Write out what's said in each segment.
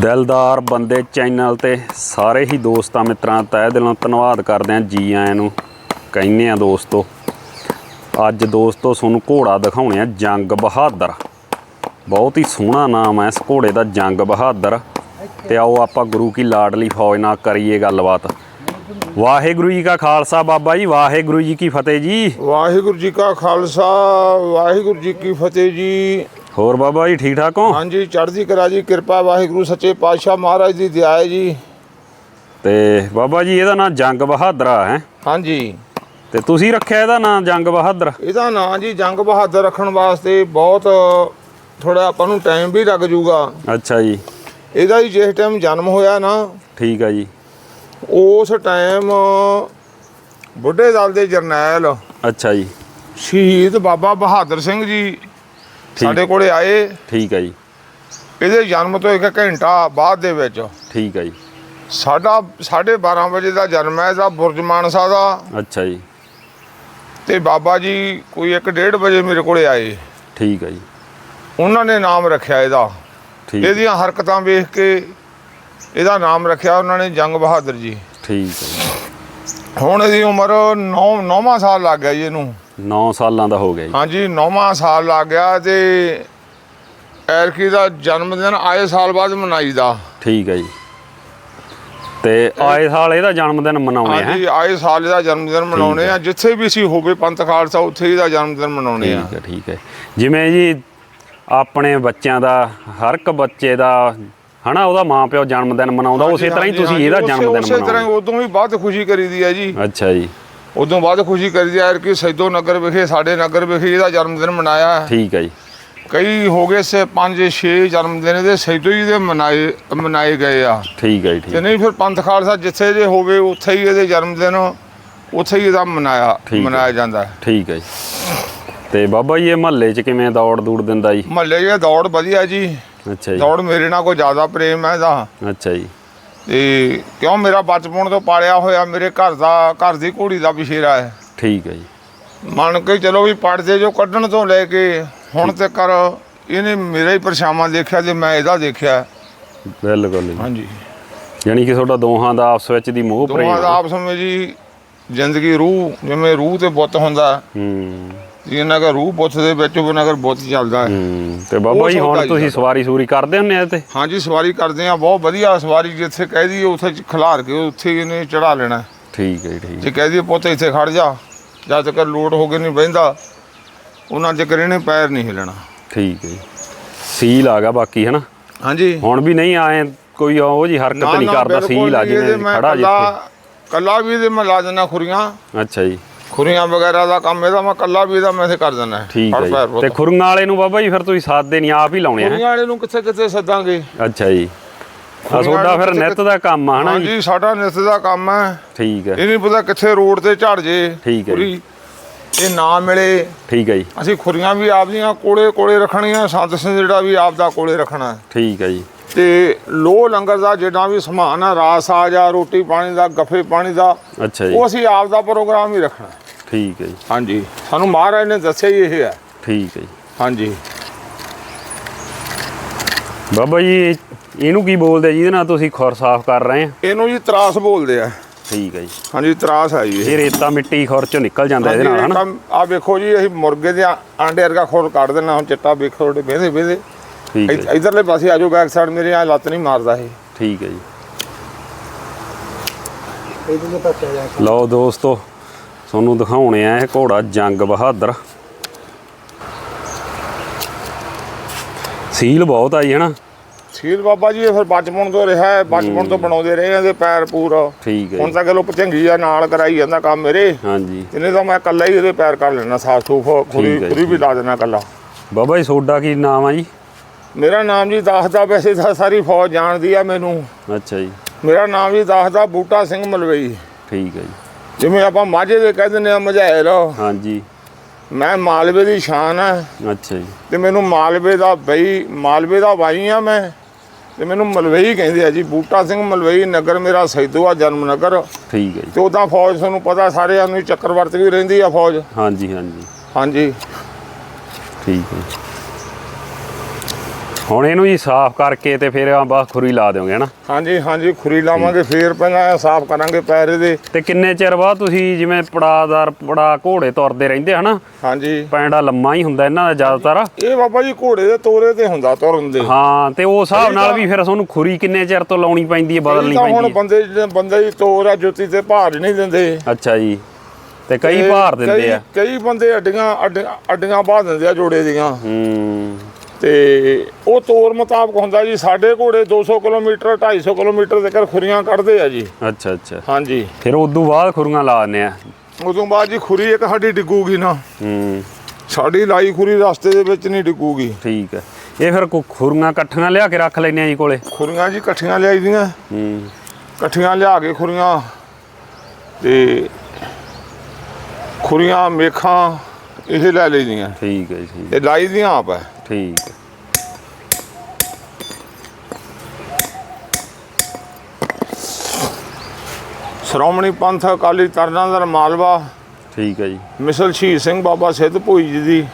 ਦਿਲਦਾਰ ਬੰਦੇ ਚੈਨਲ ਤੇ ਸਾਰੇ ਹੀ ਦੋਸਤਾਂ ਮਿੱਤਰਾਂ ਦਾ ਤਹਿ ਦਿਲੋਂ ਧੰਨਵਾਦ ਕਰਦੇ ਹਾਂ ਜੀ ਆਇਆਂ ਨੂੰ, ਕਹਿੰਦੇ ਆ ਦੋਸਤੋ। ਅੱਜ ਦੋਸਤੋ ਤੁਹਾਨੂੰ ਘੋੜਾ ਦਿਖਾਉਣੇ ਆ ਜੰਗ ਬਹਾਦਰ। ਬਹੁਤ ਹੀ ਸੋਹਣਾ ਨਾਮ ਹੈ ਇਸ ਘੋੜੇ ਦਾ, ਜੰਗ ਬਹਾਦਰ। ਤੇ ਆਓ ਆਪਾਂ ਗੁਰੂ ਕੀ ਲਾਡਲੀ ਫੌਜ ਨਾਲ ਕਰੀਏ ਗੱਲਬਾਤ। ਵਾਹਿਗੁਰੂ ਜੀ ਕਾ ਖਾਲਸਾ ਬਾਬਾ ਜੀ, ਵਾਹਿਗੁਰੂ ਜੀ ਕੀ ਫਤਿਹ ਜੀ। ਵਾਹਿਗੁਰੂ ਜੀ ਕਾ ਖਾਲਸਾ, ਵਾਹਿਗੁਰੂ ਜੀ ਕੀ ਫਤਿਹ ਜੀ। ਹੋਰ ਬਾਬਾ ਜੀ ਠੀਕ ਠਾਕ ਹੋ? ਹਾਂਜੀ ਚੜ੍ਹਦੀ ਕਲਾ ਜੀ ਕਿਰਪਾ ਵਾਹਿਗੁਰੂ ਸੱਚੇ ਪਾਤਸ਼ਾਹ ਮਹਾਰਾਜ ਦੀ ਦਇਆ ਹੈ ਜੀ। ਤੇ ਬਾਬਾ ਜੀ ਇਹਦਾ ਨਾਂ ਜੰਗ ਬਹਾਦਰਾ ਹੈ। ਹਾਂਜੀ। ਤੇ ਤੁਸੀਂ ਰੱਖਿਆ ਇਹਦਾ ਨਾਂ ਜੰਗ ਬਹਾਦਰ? ਇਹਦਾ ਨਾਂ ਜੀ ਜੰਗ ਬਹਾਦਰ ਰੱਖਣ ਵਾਸਤੇ ਬਹੁਤ ਥੋੜਾ ਆਪਾਂ ਨੂੰ ਟਾਈਮ ਵੀ ਲੱਗ ਜਾਊਗਾ ਅੱਛਾ ਜੀ। ਇਹਦਾ ਹੀ ਜਿਸ ਟਾਈਮ ਜਨਮ ਹੋਇਆ ਨਾ ਠੀਕ ਆ ਜੀ। ਉਸ ਟਾਈਮ ਬੁੱਢੇ ਦਲ ਦੇ ਜਰਨੈਲ ਅੱਛਾ ਜੀ। ਸ਼ਹੀਦ ਬਾਬਾ ਬਹਾਦਰ ਸਿੰਘ ਜੀ ਸਾਡੇ ਕੋਲੇ ਆਏ। ਠੀਕ ਆ ਜੀ। ਇਹਦੇ ਜਨਮ ਤੋਂ ਇੱਕ ਘੰਟਾ ਬਾਅਦ ਦੇ ਵਿੱਚ ਠੀਕ ਆ ਜੀ। ਸਾਡਾ 12:30 ਵਜੇ ਦਾ ਜਨਮ ਹੈ ਇਹਦਾ ਬੁਰਜ ਮਾਨਸਾ ਦਾ। ਅੱਛਾ ਜੀ। ਤੇ ਬਾਬਾ ਜੀ ਕੋਈ 1:30 ਵਜੇ ਮੇਰੇ ਕੋਲੇ ਆਏ। ਠੀਕ ਆ ਜੀ। ਉਹਨਾਂ ਨੇ ਨਾਮ ਰੱਖਿਆ ਇਹਦਾ। ਠੀਕ। ਇਹਦੀਆਂ ਹਰਕਤਾਂ ਵੇਖ ਕੇ ਇਹਦਾ ਨਾਮ ਰੱਖਿਆ ਉਹਨਾਂ ਨੇ ਜੰਗ ਬਹਾਦਰ ਜੀ। ਠੀਕ ਜੀ। ਹੁਣ ਇਹਦੀ ਉਮਰ 9 9ਵਾਂ ਸਾਲ ਲੱਗ ਗਿਆ ਜੀ ਇਹਨੂੰ। 9 ਸਾਲਾਂ ਦਾ ਹੋ ਗਿਆ ਜੀ। ਹਾਂਜੀ 9ਵਾਂ ਸਾਲ ਲੱਗ ਗਿਆ ਤੇ ਐਰਕੀ ਦਾ ਜਨਮ ਦਿਨ ਆਏ ਸਾਲ ਬਾਅਦ ਮਨਾਈਦਾ ਠੀਕ ਆ ਜੀ। ਤੇ ਆਏ ਸਾਲ ਇਹਦਾ ਜਨਮ ਦਿਨ ਮਨਾਉਣੇ ਹੈ ਹਾਂਜੀ ਆਏ ਸਾਲ ਇਹਦਾ ਜਨਮ ਦਿਨ ਮਨਾਉਣੇ ਆ। ਜਿੱਥੇ ਵੀ ਸੀ ਹੋਵੇ ਪੰਥ ਖਾਲਸਾ ਉੱਥੇ ਇਹਦਾ ਜਨਮ ਦਿਨ ਮਨਾਉਣੇ ਆ। ਠੀਕ ਹੈ ਠੀਕ ਹੈ। ਜਿਵੇਂ ਜੀ ਆਪਣੇ ਬੱਚਿਆਂ ਦਾ ਹਰ ਇੱਕ ਬੱਚੇ ਦਾ ਹਨਾ ਉਹਦਾ ਮਾਂ ਪਿਓ ਜਨਮ ਦਿਨ ਮਨਾਉਂਦਾ ਉਸੇ ਤਰ੍ਹਾਂ ਹੀ ਤੁਸੀਂ ਇਹਦਾ ਜਨਮ ਦਿਨ ਉਸੇ ਤਰ੍ਹਾਂ ਹੀ ਮਨਾਉਂਦੇ ਉਦੋਂ ਵੀ ਵੱਧ ਖੁਸ਼ੀ ਕਰੀਦੀ ਹੈ ਜੀ। ਅੱਛਾ ਜੀ। ਉਦੋਂ ਵੱਧ ਖੁਸ਼ੀ ਕਰੀਦੀ ਹੈ ਕਿ ਸੈਦੋ ਨਗਰ ਵਿਖੇ ਸਾਡੇ ਨਗਰ ਵਿਖੇ ਇਹਦਾ ਜਨਮ ਦਿਨ ਮਨਾਇਆ। ਹੈ। ਠੀਕ ਹੈ ਜੀ। ਕਈ ਹੋ ਗਏ ਸੇ 5 6 ਜਨਮ ਦਿਨ ਇਹਦੇ ਸੈਦੋ ਹੀ ਦੇ ਮਨਾਏ ਮਨਾਏ ਗਏ ਆ। ਠੀਕ ਹੈ ਜੀ ਤੇ ਠੀਕ ਨਹੀਂ ਫਿਰ ਪੰਥ ਖਾਲਸਾ ਜਿੱਥੇ ਜੇ ਹੋਵੇ ਉੱਥੇ ਹੀ ਇਹਦੇ ਜਨਮ ਦਿਨ ਉੱਥੇ ਹੀ ਇਹਦਾ ਮਨਾਇਆ ਠੀਕ ਹੈ। ਮਨਾਇਆ ਜਾਂਦਾ ਹੈ। ਠੀਕ ਹੈ ਜੀ। ਤੇ ਬਾਬਾ ਜੀ ਇਹ ਮਹੱਲੇ 'ਚ ਕਿਵੇਂ ਦੌੜ ਦੂੜ ਦਿੰਦਾ ਜੀ? ਮਹੱਲੇ 'ਚ ਦੌੜ ਵਧੀਆ ਜੀ। ਅੱਛਾ ਜੀ। ਦੌੜ ਮੇਰੇ ਨਾਲ ਕੋਈ ਜ਼ਿਆਦਾ ਪ੍ਰੇਮ ਹੈ ਇਹਦਾ। ਅੱਛਾ ਜੀ। ਤੇ ਕਿਉਂ ਮੇਰਾ ਬਚਪਨ ਤੋਂ ਪਾਲਿਆ ਹੋਇਆ ਮੇਰੇ ਘਰ ਦਾ ਘਰ ਦੀ ਘੋੜੀ ਦਾ ਵਿਸ਼ੇਰਾ ਹੈ। ਠੀਕ ਹੈ ਜੀ। ਮੰਨ ਕੇ ਚਲੋ ਵੀ ਪੜਦੇ ਜੋ ਕੱਢਣ ਤੋਂ ਲੈ ਕੇ ਹੁਣ ਤੱਕ ਇਹਨੇ ਮੇਰਾ ਹੀ ਪਰਛਾਵਾਂ ਦੇਖਿਆ ਤੇ ਮੈਂ ਇਹਦਾ ਦੇਖਿਆ। ਬਿਲਕੁਲ ਜੀ। ਹਾਂਜੀ। ਯਾਨੀ ਕਿ ਤੁਹਾਡਾ ਦੋਹਾਂ ਦਾ ਆਪਸ ਵਿੱਚ ਦੀ ਮੋਹ ਪ੍ਰੇਮ ਦੋਵਾਂ ਦਾ। ਆਪਸ ਵਿੱਚ ਜੀ ਜ਼ਿੰਦਗੀ ਰੂਹ ਜਿਵੇਂ ਰੂਹ ਤੇ ਬੁੱਤ ਹੁੰਦਾ। ਹੂੰ। ਜਿੰਨਾ ਕਿ ਰੂਹ ਬੁੱਤ ਦੇ ਵਿੱਚ ਉਹਨਾਂ ਕਰ ਬੁੱਤ ਚੱਲਦਾ ਹੈ। ਹੂੰ ਤੇ ਬਾਬਾ ਉਹ ਜੀ ਸੌਦਾ ਹੁਣ ਜੀ ਤੁਸੀਂ। ਸਵਾਰੀ ਸੂਰੀ ਕਰਦੇ ਹੁੰਦੇ ਆ ਇਹ ਤੇ ਹਾਂਜੀ ਸਵਾਰੀ ਕਰਦੇ ਆ ਬਹੁਤ ਵਧੀਆ ਸਵਾਰੀ ਜਿੱਥੇ ਕਹਿ ਦਈਏ ਉੱਥੇ ਖਿਲਾਰ ਕੇ ਉੱਥੇ ਹੀ ਇਹਨੇ ਚੜਾ ਲੈਣਾ। ਠੀਕ ਹੈ ਜੀ ਠੀਕ ਜੇ ਕਹਿ ਦਈਏ ਪੁੱਤ ਇੱਥੇ ਖੜ ਜਾ ਜਦ ਤੱਕ ਲੋਡ ਹੋ ਕੇ ਨਹੀਂ ਬਹਿੰਦਾ ਉਹਨਾਂ ਚਿਰ ਇਹਨੇ ਪੈਰ ਨਹੀਂ ਹਿਲਣਾ। ਠੀਕ ਹੈ ਜੀ। ਸੀਲ ਆ ਗਿਆ ਬਾਕੀ ਹਨਾ? ਹਾਂਜੀ। ਹੁਣ ਵੀ ਨਹੀਂ ਆਏ ਕੋਈ ਉਹ ਜੀ ਹਰਕਤ ਨਹੀਂ ਕਰਦਾ ਸੀਲ ਆ ਜਿਵੇਂ ਖੜਾ ਜਿੱਥੇ। ਕੱਲਾ ਵੀ ਇਹਦੇ ਮੈਂ ਲਾ ਦਿੰਦਾ ਖੁਰੀਆਂ। ਅੱਛਾ ਜੀ। ਖੁਰੀਆਂ ਵਗੈਰਾ ਦਾ ਕੰਮ ਇਹਦਾ ਮੈਂ ਕੱਲਾ ਵੀ ਇਹਦਾ ਮੈਂ ਇੱਥੇ ਕਰ ਦਿੰਦਾ। ਠੀਕ ਹੈ ਪੈਰ ਜੀ। ਪੁੱਤ। ਤੇ ਖੁਰੰਗਾਂ ਵਾਲੇ ਨੂੰ ਬਾਬਾ ਜੀ ਫਿਰ ਤੁਸੀਂ ਸਾਦੇ ਨਹੀਂ ਆਪ ਹੀ ਲਾਉਣੇ ਆ। ਖੁਰੀਆਂ ਵਾਲੇ ਨੂੰ ਕਿੱਥੇ ਕਿੱਥੇ ਸੱਦਾਂਗੇ? ਅੱਛਾ ਜੀ। ਆ ਤੁਹਾਡਾ ਫਿਰ ਨਿੱਤ ਦਾ ਕੰਮ ਆ ਹਨਾ ਜੀ? ਹਾਂਜੀ ਸਾਡਾ ਨਿੱਤ ਦਾ ਕੰਮ ਹੈ ਠੀਕ ਹੈ। ਇਹ ਨਹੀਂ ਪਤਾ ਕਿੱਥੇ ਰੋਡ ਤੇ ਝੜ ਜੇ। ਠੀਕ ਹੈ ਜੀ। ਖੁਰੀ, ਇਹ ਨਾ ਮਿਲੇ। ਠੀਕ ਹੈ ਜੀ। ਅਸੀਂ ਖੁਰੀਆਂ ਵੀ ਆਪਦੀਆਂ ਕੋਲੇ ਕੋਲੇ ਰੱਖਣੀਆਂ ਸੰਤ ਜਿਹੜਾ ਵੀ ਆਪ ਦਾ ਕੋਲੇ ਰੱਖਣਾ। ਹੈ। ਠੀਕ ਹੈ ਜੀ। ਤੇ ਲੋ ਲੰਗਰ ਦਾ ਜਿਹੜਾ ਵੀ ਸਮਾਨ ਆ ਰਾਸ ਆ ਜਾਂ ਰੋਟੀ ਪਾਣੀ ਦਾ ਗੱਫੇ ਪਾਣੀ ਦਾ ਅੱਛਾ ਜੀ। ਉਹ ਅਸੀਂ ਆਪ ਦਾ ਪ੍ਰੋਗਰਾਮ ਹੀ ਰੱਖਣਾ। ਠੀਕ ਹੈ ਜੀ। ਹਾਂਜੀ। ਸਾਨੂੰ ਮਹਾਰਾਜ ਨੇ ਦੱਸਿਆ ਹੀ ਇਹ ਹੈ। ਠੀਕ ਹੈ ਜੀ। ਹਾਂਜੀ। ਬਾਬਾ ਜੀ ਇਹਨੂੰ ਕੀ ਬੋਲਦੇ ਆ ਜਿਹਦੇ ਨਾਲ ਤੁਸੀਂ ਖੁਰ ਸਾਫ਼ ਕਰ ਰਹੇ ਆ? ਇਹਨੂੰ ਜੀ ਤਰਾਸ ਬੋਲਦੇ ਆ। ਠੀਕ ਹੈ ਜੀ। ਹਾਂਜੀ ਤਰਾਸ ਹੈ ਜੀ ਇਹ। ਰੇਤਾ ਮਿੱਟੀ ਖੁਰ ਚੋਂ ਨਿਕਲ ਜਾਂਦਾ ਇਹਦੇ ਨਾਲ ਹਨਾ? ਆ ਵੇਖੋ ਜੀ ਅਸੀਂ ਮੁਰਗੇ ਦੇ ਆਂਡੇ ਵਰਗਾ ਖੋਲ ਕੱਢ ਦੇਣਾ ਹੁਣ ਚਿੱਟਾ ਵੇਖੋ ਤੁਹਾਡੇ ਵੇਦੇ ਵੇਦੇ ਠੀਕ ਹੈ ਇਧਰਲੇ ਪਾਸੇ ਆਜੋ ਬੈਕ ਸਾਈਡ ਮੇਰੇ ਆ ਲੱਤ ਨਹੀਂ ਮਾਰਦਾ ਇਹ। ਠੀਕ ਹੈ ਜੀ। ਲਓ ਦੋਸਤੋ ਤੁਹਾਨੂੰ ਦਿਖਾਉਣੇ ਆ ਇਹ ਘੋੜਾ ਜੰਗ ਬਹਾਦਰ। ਸੀਲ ਬਹੁਤ ਆਈ ਹੈ ਨਾ? ਸੀਲ ਬਾਬਾ ਜੀ ਇਹ ਫਿਰ ਬਚਪਨ ਤੋਂ ਰਿਹਾ ਹੈ ਬਚਪਨ ਤੋਂ ਬਣਾਉਂਦੇ ਰਹੇ ਆ ਇਹਦੇ ਪੈਰ ਪੂਰਾ। ਠੀਕ ਹੈ ਹੁਣ ਤਾਂ ਚਲੋ ਭਚੰਗੀ ਆ ਨਾਲ ਕਰਾਈ ਜਾਂਦਾ ਕੰਮ ਮੇਰੇ ਹਾਂਜੀ। ਇਹਨੇ ਤਾਂ ਮੈਂ ਇਕੱਲਾ ਹੀ ਇਹਦੇ ਪੈਰ ਕਰ ਲੈਣਾ ਸਾਫ਼ ਸੂਫ ਖੁਰੀ ਖੁਰੀ ਵੀ ਲਾ ਦੇਣਾ ਇਕੱਲਾ। ਬਾਬਾ ਜੀ ਸੋਡਾ ਕੀ ਨਾਮ ਆ ਜੀ? ਮੇਰਾ ਨਾਮ ਜੀ ਦੱਸਦਾ ਵੈਸੇ ਤਾਂ ਸਾਰੀ ਫੌਜ ਜਾਣਦੀ ਆ ਮੈਨੂੰ। ਅੱਛਾ ਜੀ। ਮੇਰਾ ਨਾਮ ਜੀ ਦੱਸਦਾ ਬੂਟਾ ਸਿੰਘ ਮਲਵਈ। ਠੀਕ ਹੈ ਜੀ। ਜਿਵੇਂ ਆਪਾਂ ਮਾਝੇ ਦੇ ਕਹਿ ਦਿੰਦੇ ਆ ਮਝੈਲ। ਹਾਂਜੀ। ਮੈਂ ਮਾਲਵੇ ਦੀ ਸ਼ਾਨ ਆ। ਅੱਛਾ ਜੀ। ਤੇ ਮੈਨੂੰ ਮਾਲਵੇ ਦਾ ਬਈ ਮਾਲਵੇ ਦਾ ਵਾਈ ਆ ਮੈਂ। ਤੇ ਮੈਨੂੰ ਮਲਵਈ ਕਹਿੰਦੇ ਆ ਜੀ ਬੂਟਾ ਸਿੰਘ ਮਲਵਈ ਨਗਰ ਮੇਰਾ ਸੈਦੋ ਆ ਜਨਮ ਨਗਰ। ਠੀਕ ਹੈ ਜੀ। ਤੇ ਉਦਾਂ ਫੌਜ ਤੁਹਾਨੂੰ ਪਤਾ ਸਾਰਿਆਂ ਨੂੰ ਚੱਕਰਵਰਤ ਵੀ ਰਹਿੰਦੀ ਆ ਫੌਜ। ਹਾਂਜੀ ਹਾਂਜੀ। ਹਾਂਜੀ। ਠੀਕ ਹੈ ਹੁਣ ਇਹਨੂੰ ਜੀ ਸਾਫ਼ ਕਰਕੇ ਤੇ ਫਿਰ ਆ ਬਸ ਖੁਰੀ ਲਾ ਦਿਓਗੇ ਹਨਾ? ਹਾਂਜੀ ਹਾਂਜੀ ਖੁਰੀ ਲਾਵਾਂਗੇ ਫੇਰ ਪਹਿਲਾਂ ਸਾਫ਼ ਕਰਾਂਗੇ ਪੈਰ ਇਹਦੇ। ਤੇ ਕਿੰਨੇ ਚਿਰ ਬਾਅਦ ਤੁਸੀਂ ਜਿਵੇਂ ਪੜਾਦਾਰ ਪੜਾ ਘੋੜੇ ਤੁਰਦੇ ਰਹਿੰਦੇ ਹਨਾ? ਹਾਂਜੀ। ਪੈਂਡਾ ਲੰਮਾ ਹੀ ਹੁੰਦਾ ਇਹਨਾਂ ਦਾ ਜ਼ਿਆਦਾਤਰ। ਇਹ ਬਾਬਾ ਜੀ ਘੋੜੇ ਦੇ ਤੋਰੇ ਤੇ ਹੁੰਦਾ ਤੁਰਨ ਦੇ। ਹਾਂ ਤੇ ਉਸ ਹਿਸਾਬ ਨਾਲ ਵੀ ਫਿਰ ਤੁਹਾਨੂੰ ਖੁਰੀ ਕਿੰਨੇ ਚਿਰ ਤੋਂ ਲਾਉਣੀ ਪੈਂਦੀ ਹੈ ਬਦਲਣੀ ਹੁਣ ਪੈਂਦੀ ਹੈ? ਬੰਦੇ ਬੰਦੇ ਦੀ ਤੋਰ ਆ ਜੁੱਤੀ ਤੇ ਭਾਰ ਨਹੀਂ ਦਿੰਦੇ। ਅੱਛਾ ਜੀ। ਤੇ ਕਈ ਭਾਰ ਦਿੰਦੇ ਆ। ਕਈ ਬੰਦੇ ਅੱਡੀਆਂ- ਅੱਡੀਆਂ ਬਾਹ ਦਿੰਦੇ ਆ ਜੋੜੇ ਦੀਆਂ। ਹੂੰ। ਤੇ ਉਹ ਤੋਰ ਮੁਤਾਬਕ ਹੁੰਦਾ ਜੀ ਸਾਡੇ ਘੋੜੇ 200 ਕਿਲੋਮੀਟਰ 250 ਕਿਲੋਮੀਟਰ ਤੱਕ ਖੁਰੀਆਂ ਕੱਢਦੇ ਆ ਜੀ। ਅੱਛਾ ਅੱਛਾ। ਹਾਂਜੀ। ਫਿਰ ਉਦੋਂ ਬਾਅਦ ਖੁਰੀਆਂ ਲਾ ਦਿੰਦੇ ਆ। ਉਦੋਂ ਬਾਅਦ ਜੀ ਖੁਰੀ ਇੱਕ ਸਾਡੀ ਡਿੱਗੂਗੀ ਨਾ। ਹੂੰ। ਸਾਡੀ ਲਾਈ ਖੁਰੀ ਰਸਤੇ ਦੇ ਵਿੱਚ ਨਹੀਂ ਡਿੱਗੂਗੀ। ਠੀਕ ਹੈ ਇਹ ਫਿਰ ਕੋ ਖੁਰੀਆਂ ਇਕੱਠੀਆਂ ਲਿਆ ਕੇ ਰੱਖ ਲੈਣੇ ਆ ਜੀ ਕੋਲੇ? ਖੁਰੀਆਂ ਜੀ ਇਕੱਠੀਆਂ ਲਿਆਈ ਦੀਆਂ ਹੂੰ। ਇਕੱਠੀਆਂ ਲਿਆ ਕੇ ਖੁਰੀਆਂ। ਤੇ ਖੁਰੀਆਂ ਮੇਖਾਂ ਇਹ ਲੈ ਲਈਆਂ ਠੀਕ ਹੈ ਜੀ ਠੀਕ ਇਹ ਲਾਈ ਦੀਆਂ ਆਪ ਹੈ। ਠੀਕ ਹੈ। ਸ਼੍ਰੋਮਣੀ ਪੰਥ ਅਕਾਲੀ ਤਰਨਾਦਰ ਮਾਲਵਾ। ਠੀਕ ਹੈ ਜੀ। ਮਿਸਲ ਸ਼ਹੀਦ ਸਿੰਘ ਬਾਬਾ ਸਿੱਧ ਭੋਈ ਜੀ ਦੀ।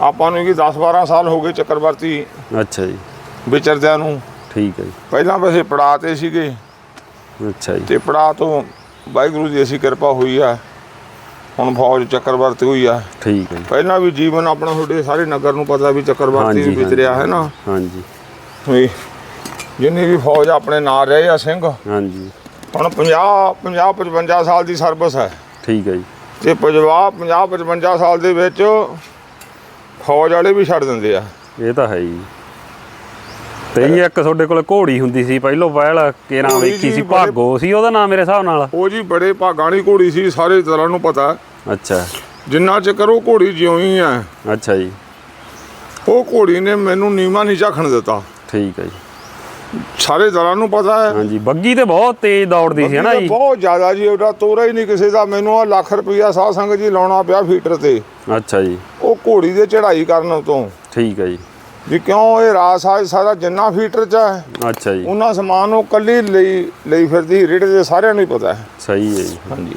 ਆਪਾਂ ਨੂੰ ਕੀ 10 12 ਸਾਲ ਹੋ ਗਏ ਚੱਕਰਵਰਤੀ ਅੱਛਾ ਜੀ। ਵਿਚਰਦਿਆਂ ਨੂੰ। ਠੀਕ ਹੈ ਜੀ। ਪਹਿਲਾਂ ਵੈਸੇ ਪੜਾਅ ਤੇ ਸੀਗੇ। ਅੱਛਾ ਜੀ। ਤੇ ਪੜਾਅ ਤੋਂ ਵਾਹਿਗੁਰੂ ਦੀ ਅਸੀਂ ਕਿਰਪਾ ਹੋਈ ਆ। ਹੁਣ ਫੌਜ ਚੱਕਰਵਰਤੀ ਹੋਈ ਆ। ਠੀਕ ਹੈ ਜੀ। ਪਹਿਲਾਂ ਵੀ ਜੀਵਨ ਆਪਣਾ ਤੁਹਾਡੇ ਸਾਰੇ ਨਗਰ ਨੂੰ ਪਤਾ ਵੀ ਚੱਕਰਵਰਤੀ ਹਾਂਜੀ, ਵੀ ਵਿਚਰਿਆ ਹੈ ਨਾ ਹਾਂਜੀ। ਵੀ ਜਿੰਨੀ ਵੀ ਫੌਜ ਆਪਣੇ ਨਾਲ ਰਹੇ ਆ ਸਿੰਘ ਹਾਂਜੀ। ਹੁਣ 50 50 55 ਸਾਲ ਦੀ ਸਰਵਿਸ ਹੈ। ਠੀਕ ਹੈ ਜੀ। ਤੇ 50 50 55 ਸਾਲ ਦੇ ਵਿੱਚ ਫੌਜ ਵਾਲੇ ਵੀ ਛੱਡ ਦਿੰਦੇ ਆ। ਇਹ ਤਾਂ ਹੈ ਜੀ ਤੇ ਇਹ ਇੱਕ ਤੁਹਾਡੇ ਕੋਲ ਘੋੜੀ ਹੁੰਦੀ ਸੀ ਪਹਿਲੋਂ ਪਹਿਲ ਕੇ ਨਾਮ ਵੇਖੀ ਜੀ ਸੀ ਭਾਗੋ ਸੀ ਉਹਦਾ ਨਾਮ ਮੇਰੇ ਹਿਸਾਬ ਨਾਲ? ਉਹ ਜੀ ਬੜੇ ਭਾਗਾਂ ਵਾਲੀ ਘੋੜੀ ਸੀ ਸਾਰੇ ਤਰ੍ਹਾਂ ਨੂੰ ਪਤਾ। ਅੱਛਾ। ਜਿੰਨਾ ਚਿਰ ਉਹ ਘੋੜੀ ਜਿਉਈ ਆ ਅੱਛਾ ਜੀ। ਉਹ ਘੋੜੀ ਨੇ ਮੈਨੂੰ ਨੀਵਾ ਨਹੀਂ ਝਾਖਣ ਦਿੱਤਾ। ਠੀਕ ਹੈ ਜੀ। ਸਾਰੇ ਤਰ੍ਹਾਂ ਨੂੰ ਪਤਾ ਹੈ। ਹਾਂਜੀ ਬੱਗੀ ਤੇ ਬਹੁਤ ਤੇਜ਼ ਦੌੜਦੀ ਸੀ ਹਨਾ ਜੀ? ਬਹੁਤ ਜ਼ਿਆਦਾ ਜੀ ਉਹਦਾ ਤੋਰਾ ਹੀ ਨਹੀਂ ਕਿਸੇ ਦਾ। ਮੈਨੂੰ ਆ ਲੱਖ ਰੁਪਈਆ ਸਾਧ ਸੰਗਤ ਜੀ ਲਾਉਣਾ ਪਿਆ ਫੀਟਰ ਤੇ। ਅੱਛਾ ਜੀ। ਉਹ ਘੋੜੀ ਦੇ ਚੜ੍ਹਾਈ ਕਰਨ ਤੋਂ। ਠੀਕ ਹੈ ਜੀ। ਵੀ ਕਿਉਂ ਇਹ ਰਾਸਾਜ ਸਾਰਾ ਜਿੰਨਾ ਫੀਟਰ ਚ ਹੈ ਅੱਛਾ ਜੀ। ਉਹਨਾਂ ਸਮਾਨ ਉਹ ਕੱਲੀ ਲਈ ਲਈ ਫਿਰਦੀ ਰੇੜੇ ਦੇ ਸਾਰਿਆਂ ਨੂੰ ਹੀ ਪਤਾ ਹੈ। ਸਹੀ ਹੈ ਜੀ। ਹਾਂਜੀ।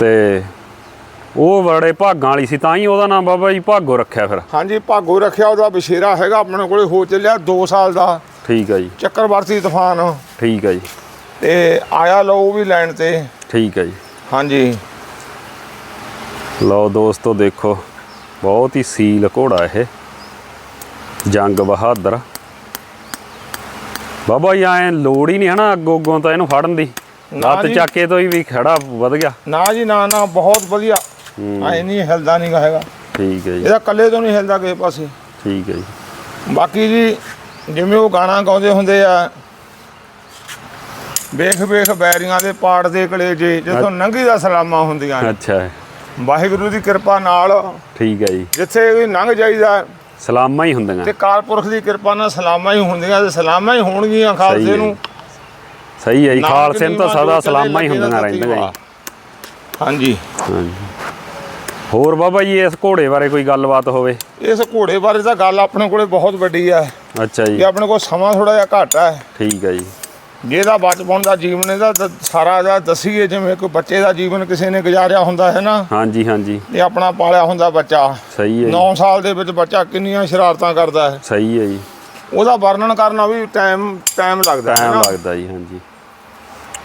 ਤੇ ਉਹ ਬੜੇ ਭਾਗਾਂ ਵਾਲੀ ਸੀ ਤਾਂ ਹੀ ਉਹਦਾ ਨਾਮ ਬਾਬਾ ਜੀ ਭਾਗੋ ਰੱਖਿਆ ਫਿਰ। ਹਾਂਜੀ ਭਾਗੋ ਰੱਖਿਆ ਉਹਦਾ ਬਸ਼ੇਰਾ ਹੈਗਾ ਆਪਣੇ ਕੋਲੇ ਹੋ ਚੱਲਿਆ 2 ਸਾਲ ਦਾ। ਠੀਕ ਹੈ ਜੀ। ਚੱਕਰਵਰਤੀ ਤੂਫਾਨ। ਠੀਕ ਹੈ ਜੀ। ਤੇ ਆਇਆ ਲੋ ਉਹ ਵੀ ਲੈਣ ਤੇ। ਠੀਕ ਹੈ ਜੀ। ਹਾਂਜੀ। ਲਓ ਦੋਸਤੋ ਦੇਖੋ ਬਹੁਤ ਹੀ ਸੀਲ ਘੋੜਾ ਇਹ। ਜੰਗ ਬਹਾਦਰ। ਬਾਬਾ ਜੀ ਐ ਲੋੜ ਹੀ ਨਹੀਂ ਹਨਾ ਅੱਗੋਂ ਅੱਗੋਂ ਤਾਂ ਇਹਨੂੰ ਫੜਨ ਦੀ। ਲੱਤ। ਚੱਕੇ ਤੋਂ ਹੀ ਵੀ ਖੜਾ ਵਧ ਗਿਆ। ਨਾ ਜੀ ਨਾ ਨਾ ਬਹੁਤ ਵਧੀਆ। ਐ ਨਹੀਂ ਹਿਲਦਾ ਨਹੀਂ ਹੈਗਾ। ਠੀਕ ਹੈ ਜੀ। ਇਹਦਾ ਕੱਲੇ ਤੋਂ ਨਹੀਂ ਹਿਲਦਾ ਕਿਸੇ ਪਾਸੇ। ਠੀਕ ਹੈ ਜੀ। ਬਾਕੀ ਜੀ ਜਿਵੇਂ ਉਹ ਗਾਣਾ ਗਾਉਂਦੇ ਹੁੰਦੇ ਆ ਵੇਖ ਵੇਖ ਬੈਰੀਆਂ ਦੇ ਪਾੜ ਦੇ ਕਲੇਜੇ ਜਦੋਂ ਨੰਗੀ ਦਾ ਸਲਾਮਾਂ ਹੁੰਦੀਆਂ। ਅੱਛਾ। ਵਾਹਿਗੁਰੂ ਦੀ ਕਿਰਪਾ ਨਾਲ ਠੀਕ ਹੈ ਜੀ। ਜਿੱਥੇ ਵੀ ਲੰਘ ਜਾਈਦਾ ਸਲਾਮਾਂ ਹੀ ਹੁੰਦੀਆਂ। ਤੇ ਕਾਲਪੁਰਖ ਦੀ ਕਿਰਪਾ ਨਾਲ ਸਲਾਮਾਂ ਹੀ ਹੁੰਦੀਆਂ ਤੇ ਸਲਾਮਾਂ ਹੀ ਹੋਣਗੀਆਂ ਖਾਲਸੇ ਨੂੰ। ਸਹੀ ਹੈ ਜੀ ਖਾਲਸੇ ਨੂੰ ਤਾਂ ਸਦਾ ਸਲਾਮਾਂ ਹੀ ਹੁੰਦੀਆਂ ਰਹਿੰਦੀਆਂ ਜੀ। ਹਾਂਜੀ। ਹਾਂਜੀ। ਹੋਰ ਬਾਬਾ ਜੀ ਇਸ ਘੋੜੇ ਬਾਰੇ ਕੋਈ ਗੱਲਬਾਤ ਹੋਵੇ? ਇਸ ਘੋੜੇ ਬਾਰੇ ਤਾਂ ਗੱਲ ਆਪਣੇ ਕੋਲੇ ਬਹੁਤ ਵੱਡੀ ਹੈ। ਅੱਛਾ ਜੀ। ਕਿ ਆਪਣੇ ਕੋਲ ਸਮਾਂ ਥੋੜਾ ਜਿਹਾ ਘੱਟ ਹੈ। ਠੀਕ ਹੈ ਜੀ। ਜਿਹਦਾ ਬਚਪਨ ਦਾ ਜੀਵਨ ਇਹਦਾ ਤਾਂ ਸਾਰਾ ਦਾ ਦੱਸੀਏ ਜਿਵੇਂ ਕੋਈ ਬੱਚੇ ਦਾ ਜੀਵਨ ਕਿਸੇ ਨੇ ਗੁਜ਼ਾਰਿਆ ਹੁੰਦਾ ਹੈ ਨਾ। ਹਾਂਜੀ ਹਾਂਜੀ। ਇਹ ਆਪਣਾ ਪਾਲਿਆ ਹੁੰਦਾ ਬੱਚਾ। ਸਹੀ ਹੈ ਜੀ। 9 ਸਾਲ ਦੇ ਵਿੱਚ ਬੱਚਾ ਕਿੰਨੀਆਂ ਸ਼ਰਾਰਤਾਂ ਕਰਦਾ ਹੈ। ਸਹੀ ਹੈ ਜੀ। ਉਹਦਾ ਵਰਣਨ ਕਰਨਾ ਵੀ ਟਾਈਮ ਟਾਈਮ ਲੱਗਦਾ ਹੈ ਟਾਈਮ ਨਾ। ਲੱਗਦਾ ਜੀ ਹਾਂਜੀ।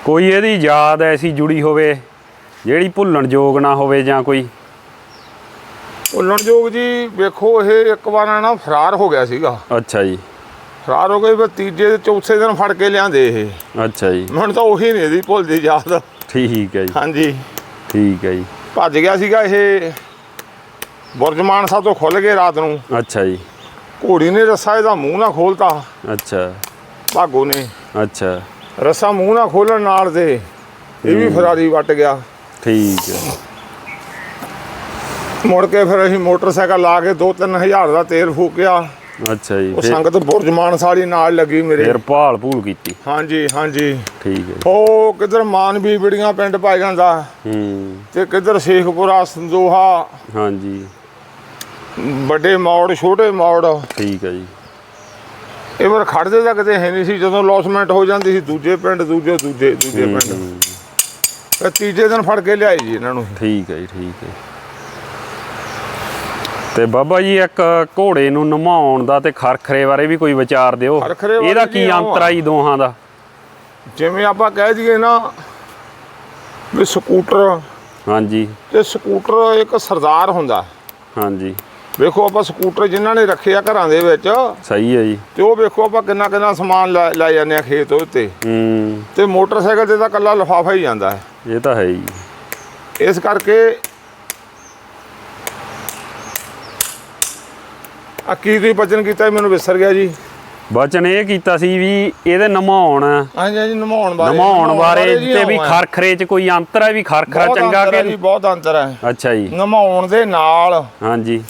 ਕੋਈ ਇਹਦੀ ਯਾਦ ਐਸੀ ਜੁੜੀ ਹੋਵੇ ਜਿਹੜੀ ਭੁੱਲਣ ਯੋਗ ਨਾ ਹੋਵੇ ਜਾਂ ਕੋਈ? ਭੁੱਲਣਯੋਗ ਜੀ ਵੇਖੋ ਇਹ ਇੱਕ ਵਾਰ ਨਾ ਫਰਾਰ ਹੋ ਗਿਆ ਸੀਗਾ। ਅੱਛਾ ਜੀ। ਫਰਾਰ ਹੋ ਗਏ ਫਿਰ ਤੀਜੇ ਤੇ ਚੌਥੇ ਦਿਨ ਫੜ ਕੇ ਲਿਆਂਦੇ ਇਹ। ਅੱਛਾ ਜੀ। ਮੈਨੂੰ ਤਾਂ ਉਹੀ ਨਹੀਂ ਇਹਦੀ ਭੁੱਲਦੀ ਯਾਦ। ਠੀਕ ਹੈ ਜੀ। ਹਾਂਜੀ। ਠੀਕ ਹੈ ਜੀ। ਭੱਜ ਗਿਆ ਸੀਗਾ ਇਹ ਬੁਰਜਮਾਨ ਸਾਹਿਬ ਤੋਂ ਖੁੱਲ ਗਏ ਰਾਤ ਨੂੰ। ਅੱਛਾ ਜੀ। ਘੋੜੀ ਨੇ ਰੱਸਾ ਇਹਦਾ ਮੂੰਹ ਨਾ ਖੋਲਤਾ ਅੱਛਾ। ਭਾਗੋ ਨੇ। ਅੱਛਾ। ਰੱਸਾ ਮੂੰਹ ਨਾ ਖੋਲਣ ਨਾਲ ਦੇ ਇਹ ਵੀ ਫਰਾਰੀ ਵੱਟ ਗਿਆ। ਠੀਕ ਹੈ। ਮੁੜ ਕੇ ਫਿਰ ਅਸੀਂ ਮੋਟਰਸਾਈਕਲ ਲਾ ਕੇ 2-3000 ਦਾ ਤੇਲ ਫੂਕਿਆ। ਅੱਛਾ ਜੀ ਉਹ ਫਿਰ- ਸੰਗਤ ਬੁਰਜਮਾਨ ਸਾਲੀ ਨਾਲ ਲੱਗੀ ਮੇਰੇ। ਫਿਰ ਭਾਲ ਭੂਲ ਕੀਤੀ। ਹਾਂਜੀ ਹਾਂਜੀ। ਠੀਕ ਹੈ ਉਹ ਕਿੱਧਰ ਮਾਨਵੀ ਬੜੀਆਂ ਪਿੰਡ ਪੈ ਜਾਂਦਾ। ਹੂੰ। ਤੇ ਕਿੱਧਰ ਸ਼ੇਖਪੁਰਾ ਸੰਦੋਹਾ ਹਾਂਜੀ। ਵੱਡੇ ਮੌੜ ਛੋਟੇ ਮੌੜ। ਠੀਕ ਹੈ ਜੀ। ਇਹ ਵਾਰ ਖੜਦੇ ਤਾਂ ਕਿਤੇ ਹੈ ਨਹੀਂ ਸੀ ਜਦੋਂ ਲੌਸਮੈਂਟ ਹੋ ਜਾਂਦੀ ਸੀ ਦੂਜੇ ਪਿੰਡ ਦੂਜੇ ਦੂਜੇ ਦੂਜੇ ਪਿੰਡ। ਫਿਰ ਤੀਜੇ ਦਿਨ ਫੜ ਕੇ ਲਿਆਈ ਜੀ ਇਹਨਾਂ ਨੂੰ। ਠੀਕ ਹੈ ਜੀ ਠੀਕ ਹੈ। ਤੇ ਬਾਬਾ ਜੀ ਇੱਕ ਘੋੜੇ ਨੂੰ ਨਮਾਉਣ ਦਾ ਤੇ ਖਰਖਰੇ ਬਾਰੇ ਵੀ ਕੋਈ ਵਿਚਾਰ ਦਿਓ। ਖਰਖਰੇ ਬਾਰੇ ਇਹਦਾ ਕੀ। ਅੰਤਰ ਆ ਜੀ ਦੋਹਾਂ ਦਾ? ਜਿਵੇਂ ਆਪਾਂ ਕਹਿ ਦਈਏ ਨਾ ਵੀ ਸਕੂਟਰ ਹਾਂਜੀ। ਤੇ ਸਕੂਟਰ ਇੱਕ ਸਰਦਾਰ ਹੁੰਦਾ। ਹਾਂਜੀ। ਵੇਖੋ ਆਪਾਂ ਸਕੂਟਰ ਜਿਨ੍ਹਾਂ ਨੇ ਰੱਖੇ ਆ ਘਰਾਂ ਦੇ ਵਿੱਚ ਸਹੀ ਹੈ ਜੀ। ਤੇ ਉਹ ਵੇਖੋ ਆਪਾਂ ਕਿੰਨਾ ਕਿੰਨਾ ਸਮਾਨ ਲੈ ਲੈ ਜਾਂਦੇ ਆ ਖੇਤ ਉੱਤੇ। ਹੂੰ। ਤੇ ਮੋਟਰਸਾਈਕਲ ਤੇ ਤਾਂ ਕੱਲਾ ਲਿਫਾਫਾ ਹੀ ਜਾਂਦਾ ਹੈ। ਇਹ ਤਾਂ ਹੈ ਜੀ ਇਸ ਕਰਕੇ ਆ ਕੀ ਤੁਸੀਂ ਬਚਨ ਕੀਤਾ ਮੈਨੂੰ ਵਿਸਰ ਗਿਆ ਜੀ। ਬਚਨ ਇਹ ਕੀਤਾ ਸੀ ਵੀ ਇਹਦੇ ਨਮਾਉਣ। ਹਾਂਜੀ ਹਾਂਜੀ ਨਮਾਉਣ ਬਾਰੇ। ਨਮਾਉਣ ਬਾਰੇ ਤੇ ਵੀ। ਖਰਖਰੇ 'ਚ ਕੋਈ ਅੰਤਰ ਹੈ ਵੀ ਖਰਖਰਾ ਚੰਗਾ ਹੈ ਜੀ ਕਿ ਬਹੁਤ ਅੰਤਰ ਹੈ। ਅੱਛਾ ਜੀ। ਨਮਾਉਣ ਦੇ ਨਾਲ ਹਾਂਜੀ।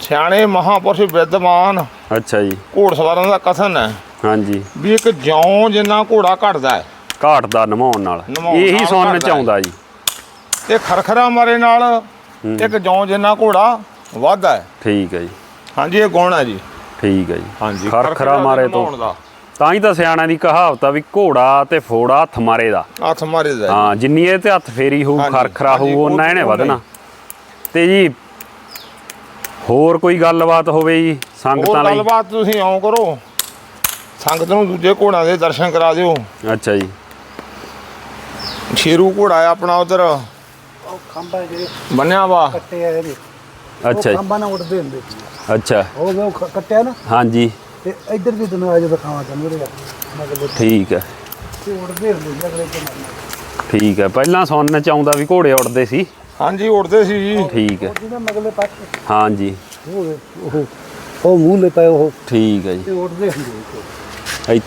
ਸਿਆਣੇ ਮਹਾਪੁਰਸ਼ ਵਿਦਵਾਨ ਅੱਛਾ ਜੀ। ਘੋੜਸਵਾਰਾਂ ਦਾ ਕਥਨ ਹੈ ਹਾਂਜੀ। ਵੀ ਇੱਕ ਜਿਉਂ ਜਿੰਨਾ ਘੋੜਾ ਘਟਦਾ ਹੈ ਘਾਟ ਦਾ ਨਮਾਉਣ ਨਾਲ। ਇਹੀ ਸੁਣਨ ਘਟਦਾ ਚ ਆਉਂਦਾ ਜੀ। ਤੇ ਖਰਖਰਾ ਮਾਰੇ ਨਾਲ ਇੱਕ ਜਿਉਂ ਜਿੰਨਾ ਘੋੜਾ ਵੱਧਦਾ ਹੈ। ਠੀਕ ਹੈ ਜੀ। ਹਾਂਜੀ ਇਹ ਗੁਣ ਹੈ ਜੀ। ਠੀਕ ਹੈ ਜੀ। ਹਾਂਜੀ ਖਰਖਰਾ ਮਾਰੇ ਤੋਂ। ਤਾਂ ਹੀ ਤਾਂ ਸਿਆਣਿਆਂ ਦੀ ਕਹਾਵਤ ਆ ਵੀ ਘੋੜਾ ਤੇ ਫੋੜਾ ਹੱਥ ਮਾਰੇ ਦਾ। ਹੱਥ ਮਾਰੇ ਦਾ। ਹਾਂ ਜਿੰਨੀ ਇਹ ਤੇ ਹੱਥ ਫੇਰੀ ਹੋਊ ਖਰਖਰਾ ਹੋਊ ਉਹਨਾਂ ਉਹ- ਇਹਨੇ ਵਧਣਾ। ਤੇ ਜੀ ਹੋਰ ਕੋਈ ਗੱਲਬਾਤ ਹੋਵੇ ਜੀ ਸੰਗਤਾਂ ਲਈ? ਗੱਲਬਾਤ ਤੁਸੀਂ ਇਉਂ ਕਰੋ। ਸੰਗਤ ਨੂੰ ਦੂਜੇ ਘੋੜਾਂ ਦੇ ਦਰਸ਼ਨ ਕਰਾ ਦਿਓ। ਅੱਛਾ ਜੀ। ਸ਼ੇਰੂ ਘੋੜਾ ਆਪਣਾ ਉਧਰ। ਉਹ ਖੰਭਾ ਜਿਹੜੇ ਬੰਨਿਆ ਵਾ। ਕੱਟੇ ਆ ਇਹਦੇ ਅੱਛਾ ਉਹ ਜੀ। ਖੰਭਾ ਨਾਲ ਉੱਡਦੇ ਹੁੰਦੇ। ਸੀ ਅੱਛਾ। ਉਹ ਖ- ਕੱਟਿਆ ਨਾ ਹਾਂਜੀ। ਤੇ ਇੱਧਰ ਵੀ ਤੈਨੂੰ ਅੱਜ ਦਿਖਾਵਾਂ ਤੈਨੂੰ ਉਹਦੇ ਮਤਲਬ ਠੀਕ ਹੈ। ਤੇ ਉੱਡਦੇ ਹੁੰਦੇ ਸੀ ਅਗਲੇ ਜਮਾਨੇ ਠੀਕ ਹੈ। ਪਹਿਲਾਂ ਸੁਣਨ ਚ ਆਉਂਦਾ ਵੀ ਘੋੜੇ ਉੱਡਦੇ ਸੀ। ਹਾਂਜੀ ਉੜਦੇ ਸੀ ਜੀ। ਠੀਕ ਹੈ। ਉਹ ਜਿਹਦੇ ਮਗਲੇ ਪਾਸੇ। ਹਾਂਜੀ। ਉਹ ਉਹ ਉਹ ਮੂੰਹ ਲੈ ਪਏ ਉਹ। ਠੀਕ ਹੈ ਜੀ। ਤੇ ਉੱਡਦੇ ਹੁੰਦੇ ਸੀ ਇ-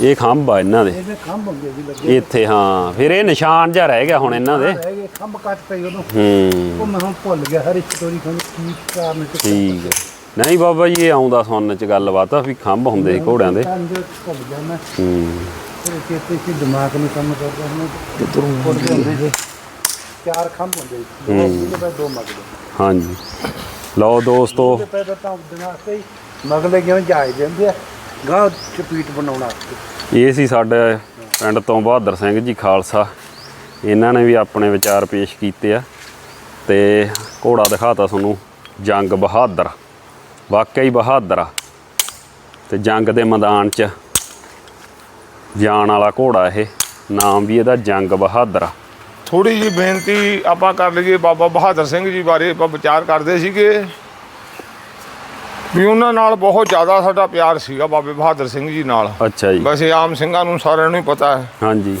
ਇਹ ਖੰਭ ਆ ਇਹਨਾਂ ਦੇ। ਇਹਦੇ ਖੰਭ ਹੁੰਦੇ ਸੀ ਲੱਗੇ। ਇੱਥੇ ਹਾਂ। ਫਿਰ ਇਹ ਨਿਸ਼ਾਨ ਜਿਹਾ ਰਹਿ ਗਿਆ ਹੁਣ ਇਹਨਾਂ ਦੇ। ਰਹਿ ਗਏ ਖੰਭ ਕੱਟ ਪਈ ਉਹਨੂੰ ਹੂੰ। ਉਹ ਮੈਂ ਹੁਣ ਭੁੱਲ ਗਿਆ ਹਰ ਇੱਕ ਸਟੋਰੀ ਖੰਭ ਕੀ ਕਾਰਨ ਚ ਠੀਕ ਹੈ ਨਹੀਂ ਬਾਬਾ ਜੀ ਇਹ ਆਉਂਦਾ ਸੁਣਨ ਚ ਗੱਲਬਾਤ ਆ ਵੀ ਖੰਭ ਹੁੰਦੇ ਸੀ ਘੋੜਿਆਂ ਦੇ। ਅੰਦਰ ਭੁੱਲ ਗਿਆ ਮੈਂ। ਹੂੰ। ਫਿਰ ਚੇਤੇ ਸੀ ਦਿਮਾਗ ਨੂੰ ਕੰਮ ਕਰਦਾ ਹੁਣ ਕਿਧਰੋਂ ਉੱਡਦੇ ਹੁੰਦੇ ਸੀ ਚਾਰ ਖੰਭ ਹੁੰਦੇ ਸੀ। ਦੋ ਮੂੰਹ ਲੈ ਪਏ ਦੋ ਮਗਲੇ। ਹਾਂਜੀ। ਲਓ ਦੋਸਤੋ। ਮਗਲੇ ਕਿਉਂ ਜਾਇ ਦਿੰਦੇ ਆ? ਗਾਂ ਚਪੀਟ ਬਣਾਉਣ ਵਾਸਤੇ। ਇਹ ਸੀ ਸਾਡੇ ਪਿੰਡ ਤੋਂ ਬਹਾਦਰ ਸਿੰਘ ਜੀ ਖਾਲਸਾ। ਇਹਨਾਂ ਨੇ ਵੀ ਆਪਣੇ ਵਿਚਾਰ ਪੇਸ਼ ਕੀਤੇ ਆ ਤੇ ਘੋੜਾ ਦਿਖਾਤਾ ਤੁਹਾਨੂੰ ਜੰਗ ਬਹਾਦਰ। ਵਾਕਿਆ ਹੀ ਬਹਾਦਰ ਆ। ਤੇ ਜੰਗ ਦੇ ਮੈਦਾਨ 'ਚ ਜਾਣ ਵਾਲਾ ਘੋੜਾ ਇਹ ਨਾਮ ਵੀ ਇਹਦਾ ਜੰਗ ਬਹਾਦਰ ਆ। ਥੋੜੀ ਜੀ ਬੇਨਤੀ ਆਪਾਂ ਕਰ ਲਈਏ ਬਾਬਾ ਬਹਾਦਰ ਸਿੰਘ ਜੀ ਬਾਰੇ ਆਪਾਂ ਵਿਚਾਰ ਕਰਦੇ ਸੀਗੇ। ਵੀ ਉਹਨਾਂ ਨਾਲ ਬਹੁਤ ਜ਼ਿਆਦਾ ਸਾਡਾ ਪਿਆਰ ਸੀਗਾ ਬਾਬੇ ਬਹਾਦਰ ਸਿੰਘ ਜੀ ਨਾਲ। ਅੱਛਾ ਜੀ। ਵੈਸੇ ਆਮ ਸਿੰਘਾਂ ਨੂੰ ਸਾਰਿਆਂ ਨੂੰ ਹੀ ਪਤਾ ਹੈ। ਹਾਂਜੀ।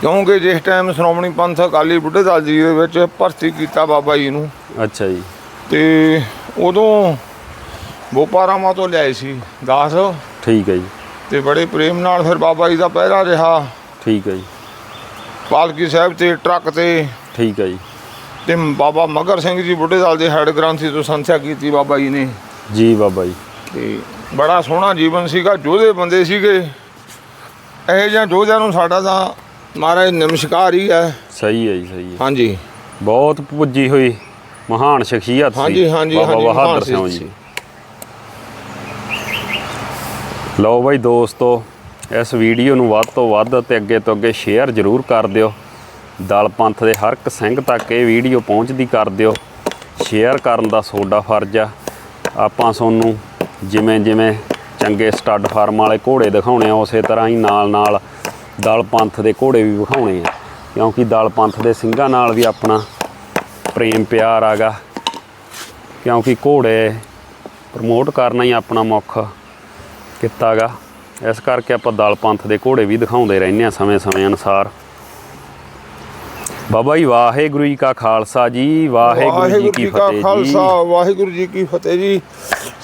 ਕਿਉਂਕਿ ਜਿਸ ਟਾਈਮ ਸ਼੍ਰੋਮਣੀ ਪੰਥ ਅਕਾਲੀ ਬੁੱਢੇ ਦਲ ਜੀ ਦੇ ਵਿੱਚ ਭਰਤੀ ਕੀਤਾ ਬਾਬਾ ਜੀ ਨੂੰ ਅੱਛਾ ਜੀ। ਤੇ ਉਦੋਂ ਬੋਪਾਰਾਮਾ ਤੋਂ ਲਿਆਏ ਸੀ ਦਾਸ। ਠੀਕ ਹੈ ਜੀ। ਤੇ ਬੜੇ ਪ੍ਰੇਮ ਨਾਲ ਫਿਰ ਬਾਬਾ ਜੀ ਦਾ ਪਹਿਰਾ ਰਿਹਾ। ਠੀਕ ਹੈ ਜੀ। ਪਾਲਕੀ ਸਾਹਿਬ ਤੇ ਟਰੱਕ ਤੇ ਠੀਕ ਹੈ ਜੀ। ਤੇ ਬਾਬਾ ਮਗਰ ਸਿੰਘ ਜੀ ਬੁੱਢੇ ਦਲ ਦੇ ਹੈਡ ਗ੍ਰੰਥੀ ਤੋਂ ਸੰਥਿਆ ਕੀਤੀ ਬਾਬਾ ਜੀ ਨੇ। ਜੀ ਬਾਬਾ ਜੀ। ਤੇ ਬੜਾ ਸੋਹਣਾ ਜੀਵਨ ਸੀਗਾ ਜੋਧੇ ਬੰਦੇ ਸੀਗੇ। ਇਹ ਜਿਹਾ ਜੋਧਿਆਂ ਨੂੰ ਸਾਡਾ ਤਾਂ ਮਹਾਰਾਜ ਨਮਸਕਾਰ ਹੀ ਹੈ। ਸਹੀ ਹੈ ਜੀ ਸਹੀ ਹੈ। ਹਾਂਜੀ। ਬਹੁਤ ਪੁੱਜੀ ਹੋਈ ਮਹਾਨ ਸ਼ਖਸੀਅਤ ਸੀ। ਹਾਂਜੀ ਹਾਂਜੀ ਬਾਬਾ ਹਾਂਜੀ ਬਹਾਦਰ ਮਹਾਨ ਸਿੰਘ ਸੀ। ਜੀ। ਲਓ ਬਾਈ ਦੋਸਤੋ ਇਸ ਵੀਡੀਓ ਨੂੰ ਵੱਧ ਤੋਂ ਵੱਧ ਤੇ ਅੱਗੇ ਤੋਂ ਅੱਗੇ ਸ਼ੇਅਰ ਜ਼ਰੂਰ ਕਰ ਦਿਓ। ਦਲ ਪੰਥ ਦੇ ਹਰ ਇੱਕ ਸਿੰਘ ਤੱਕ ਇਹ ਵੀਡੀਓ ਪਹੁੰਚਦੀ ਕਰ ਦਿਓ। ਸ਼ੇਅਰ ਕਰਨ ਦਾ ਤੁਹਾਡਾ ਫਰਜ਼ ਆ। ਆਪਾਂ ਤੁਹਾਨੂੰ ਜਿਵੇਂ ਜਿਵੇਂ ਚੰਗੇ ਸਟੱਡ ਫਾਰਮ ਵਾਲੇ ਘੋੜੇ ਦਿਖਾਉਣੇ ਆ, ਉਸੇ ਤਰ੍ਹਾਂ ਹੀ ਨਾਲ ਨਾਲ ਦਲ ਪੰਥ ਦੇ ਘੋੜੇ ਵੀ ਵਿਖਾਉਣੇ ਆ। ਕਿਉਂਕਿ ਦਲ ਪੰਥ ਦੇ ਸਿੰਘਾਂ ਨਾਲ ਵੀ ਆਪਣਾ ਪ੍ਰੇਮ ਪਿਆਰ ਆਗਾ। ਕਿਉਂਕਿ ਘੋੜੇ ਪ੍ਰਮੋਟ ਕਰਨਾ ਹੀ ਆਪਣਾ ਮੁੱਖ ਕਿੱਤਾ ਗਾ। ਇਸ ਕਰਕੇ ਆਪਾਂ ਦਲ ਪੰਥ ਦੇ ਘੋੜੇ ਵੀ ਦਿਖਾਉਂਦੇ ਰਹਿੰਦੇ ਆ ਸਮੇਂ-ਸਮੇਂ ਅਨੁਸਾਰ। ਬਾਬਾ ਜੀ ਵਾਹਿਗੁਰੂ ਜੀ ਕਾ ਖਾਲਸਾ ਜੀ ਵਾਹਿਗੁਰੂ ਜੀ ਕੀ ਫਤਿਹ ਖਾਲਸਾ ਜੀ ਵਾਹਿਗੁਰੂ ਜੀ ਕੀ ਫਤਿਹ ਜੀ।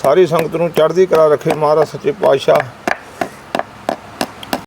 ਸਾਰੀ ਸੰਗਤ ਨੂੰ ਚੜ੍ਹਦੀ ਕਲਾ ਰੱਖੇ ਮਹਾਰਾਜ ਸੱਚੇ ਪਾਤਸ਼ਾਹ।